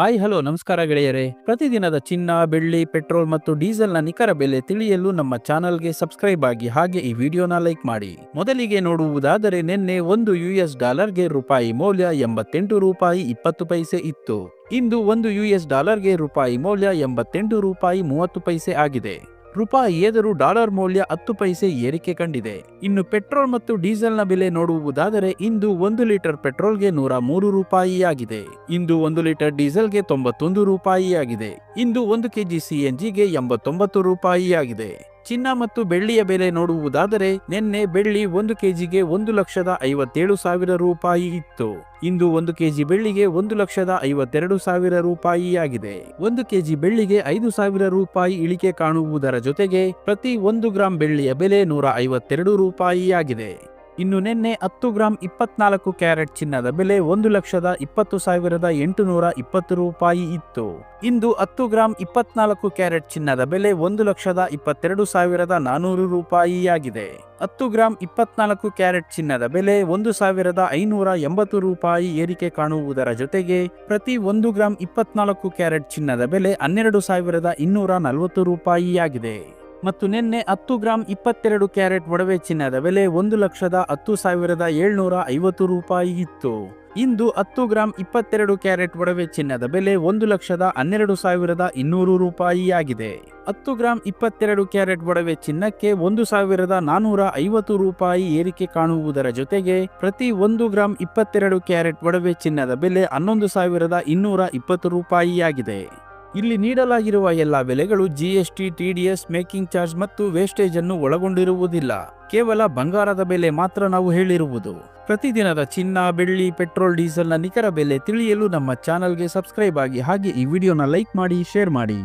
Hi, hello, ನಮಸ್ಕಾರ ಗೆಳೆಯರೇ. ಪ್ರತಿದಿನದ ಚಿನ್ನ, ಬೆಳ್ಳಿ, ಪೆಟ್ರೋಲ್ ಮತ್ತು ಡೀಸೆಲ್ನ ನಿಖರ ಬೆಲೆ ತಿಳಿಯಲು ನಮ್ಮ ಚಾನಲ್ಗೆ ಸಬ್ಸ್ಕ್ರೈಬ್ ಆಗಿ ಹಾಗೆ ಈ ವಿಡಿಯೋನ ಲೈಕ್ ಮಾಡಿ. ಮೊದಲಿಗೆ ನೋಡುವುದಾದರೆ ನಿನ್ನೆ ಒಂದು ಯುಎಸ್ ಡಾಲರ್ಗೆ ರೂಪಾಯಿ ಮೌಲ್ಯ ಎಂಬತ್ತೆಂಟು ರೂಪಾಯಿ ಇಪ್ಪತ್ತು ಪೈಸೆ ಇತ್ತು. ಇಂದು ಒಂದು ಯುಎಸ್ ಡಾಲರ್ಗೆ ರೂಪಾಯಿ ಮೌಲ್ಯ ಎಂಬತ್ತೆಂಟು ರೂಪಾಯಿ ಮೂವತ್ತು ಪೈಸೆ ಆಗಿದೆ. ರೂಪಾಯಿ ಏದರೂ ಡಾಲರ್ ಮೌಲ್ಯ ಹತ್ತು ಪೈಸೆ ಏರಿಕೆ ಕಂಡಿದೆ. ಇನ್ನು ಪೆಟ್ರೋಲ್ ಮತ್ತು ಡೀಸೆಲ್ನ ಬೆಲೆ ನೋಡುವುದಾದರೆ ಇಂದು ಒಂದು ಲೀಟರ್ ಪೆಟ್ರೋಲ್ಗೆ ನೂರ ಮೂರು ರೂಪಾಯಿಯಾಗಿದೆ. ಇಂದು ಒಂದು ಲೀಟರ್ ಡೀಸೆಲ್ಗೆ ತೊಂಬತ್ತೊಂದು ರೂಪಾಯಿಯಾಗಿದೆ. ಇಂದು ಒಂದು ಕೆಜಿ ಸಿಎನ್ಜಿಗೆ ಎಂಬತ್ತೊಂಬತ್ತು ರೂಪಾಯಿ ಆಗಿದೆ ಚಿನ್ನ ಮತ್ತು ಬೆಳ್ಳಿಯ ಬೆಲೆ ನೋಡುವುದಾದರೆ ನಿನ್ನೆ ಬೆಳ್ಳಿ ಒಂದು ಕೆಜಿಗೆ ಒಂದು ಲಕ್ಷದ ಐವತ್ತೇಳು ಸಾವಿರ ರೂಪಾಯಿ ಇತ್ತು. ಇಂದು ಒಂದು ಕೆಜಿ ಬೆಳ್ಳಿಗೆ ಒಂದು ಲಕ್ಷದ ಐವತ್ತೆರಡು ಸಾವಿರ ರೂಪಾಯಿಯಾಗಿದೆ. ಒಂದು ಕೆಜಿ ಬೆಳ್ಳಿಗೆ ಐದು ಸಾವಿರ ರೂಪಾಯಿ ಇಳಿಕೆ ಕಾಣುವುದರ ಜೊತೆಗೆ ಪ್ರತಿ ಒಂದು ಗ್ರಾಂ ಬೆಳ್ಳಿಯ ಬೆಲೆ ನೂರ ಐವತ್ತೆರಡು ರೂಪಾಯಿ ಆಗಿದೆ ಇನ್ನು ನಿನ್ನೆ ಹತ್ತು ಗ್ರಾಂ ಇಪ್ಪತ್ನಾಲ್ಕು ಕ್ಯಾರೆಟ್ ಚಿನ್ನದ ಬೆಲೆ ಒಂದು ಲಕ್ಷದ ಇಪ್ಪತ್ತು ಸಾವಿರದ ಎಂಟುನೂರ ಇಪ್ಪತ್ತು ರೂಪಾಯಿ ಇತ್ತು. ಇಂದು ಹತ್ತು ಗ್ರಾಂ ಇಪ್ಪತ್ನಾಲ್ಕು ಕ್ಯಾರೆಟ್ ಚಿನ್ನದ ಬೆಲೆ ಒಂದು ಲಕ್ಷದ ಇಪ್ಪತ್ತೆರಡು ಸಾವಿರದ ನಾನೂರು ರೂಪಾಯಿಯಾಗಿದೆ. ಹತ್ತು ಗ್ರಾಂ ಇಪ್ಪತ್ನಾಲ್ಕು ಕ್ಯಾರೆಟ್ ಚಿನ್ನದ ಬೆಲೆ ಒಂದು ಸಾವಿರದ ಐನೂರ ಎಂಬತ್ತು ರೂಪಾಯಿ ಏರಿಕೆ ಕಾಣುವುದರ ಜೊತೆಗೆ ಪ್ರತಿ ಒಂದು ಗ್ರಾಂ ಇಪ್ಪತ್ನಾಲ್ಕು ಕ್ಯಾರೆಟ್ ಚಿನ್ನದ ಬೆಲೆ ಹನ್ನೆರಡು ಸಾವಿರದ ಇನ್ನೂರ ನಲವತ್ತು ರೂಪಾಯಿ ಆಗಿದೆ ಮತ್ತು ನಿನ್ನೆ ಹತ್ತು ಗ್ರಾಂ ಇಪ್ಪತ್ತೆರಡು ಕ್ಯಾರೆಟ್ ಒಡವೆ ಚಿನ್ನದ ಬೆಲೆ ಒಂದು ಲಕ್ಷದ ಹತ್ತು ಸಾವಿರದ ಏಳ್ನೂರ ಐವತ್ತು ರೂಪಾಯಿ ಇತ್ತು. ಇಂದು ಹತ್ತು ಗ್ರಾಂ ಇಪ್ಪತ್ತೆರಡು ಕ್ಯಾರೆಟ್ ಒಡವೆ ಚಿನ್ನದ ಬೆಲೆ ಒಂದು ಲಕ್ಷದ ಹನ್ನೆರಡು ಸಾವಿರದ ಇನ್ನೂರು ರೂಪಾಯಿಯಾಗಿದೆ. ಹತ್ತು ಗ್ರಾಂ ಇಪ್ಪತ್ತೆರಡು ಕ್ಯಾರೆಟ್ ಒಡವೆ ಚಿನ್ನಕ್ಕೆ ಒಂದು ಸಾವಿರದ ನಾನೂರ ಐವತ್ತು ರೂಪಾಯಿ ಏರಿಕೆ ಕಾಣುವುದರ ಜೊತೆಗೆ ಪ್ರತಿ ಒಂದು ಗ್ರಾಂ ಇಪ್ಪತ್ತೆರಡು ಕ್ಯಾರೆಟ್ ಒಡವೆ ಚಿನ್ನದ ಬೆಲೆ ಹನ್ನೊಂದು ಸಾವಿರದ ಇನ್ನೂರ ಇಪ್ಪತ್ತು ರೂಪಾಯಿ ಆಗಿದೆ ಇಲ್ಲಿ ನೀಡಲಾಗಿರುವ ಎಲ್ಲ ಬೆಲೆಗಳು ಜಿಎಸ್ಟಿ ಟಿಡಿಎಸ್ ಮೇಕಿಂಗ್ ಚಾರ್ಜ್ ಮತ್ತು ವೇಸ್ಟೇಜ್ ಅನ್ನು ಒಳಗೊಂಡಿರುವುದಿಲ್ಲ. ಕೇವಲ ಬಂಗಾರದ ಬೆಲೆ ಮಾತ್ರ ನಾವು ಹೇಳಿರುವುದು. ಪ್ರತಿದಿನದ ಚಿನ್ನ, ಬೆಳ್ಳಿ, ಪೆಟ್ರೋಲ್, ಡೀಸೆಲ್ನ ನಿಖರ ಬೆಲೆ ತಿಳಿಯಲು ನಮ್ಮ ಚಾನಲ್ಗೆ ಸಬ್ಸ್ಕ್ರೈಬ್ ಆಗಿ ಹಾಗೆ ಈ ವಿಡಿಯೋನ ಲೈಕ್ ಮಾಡಿ, ಶೇರ್ ಮಾಡಿ.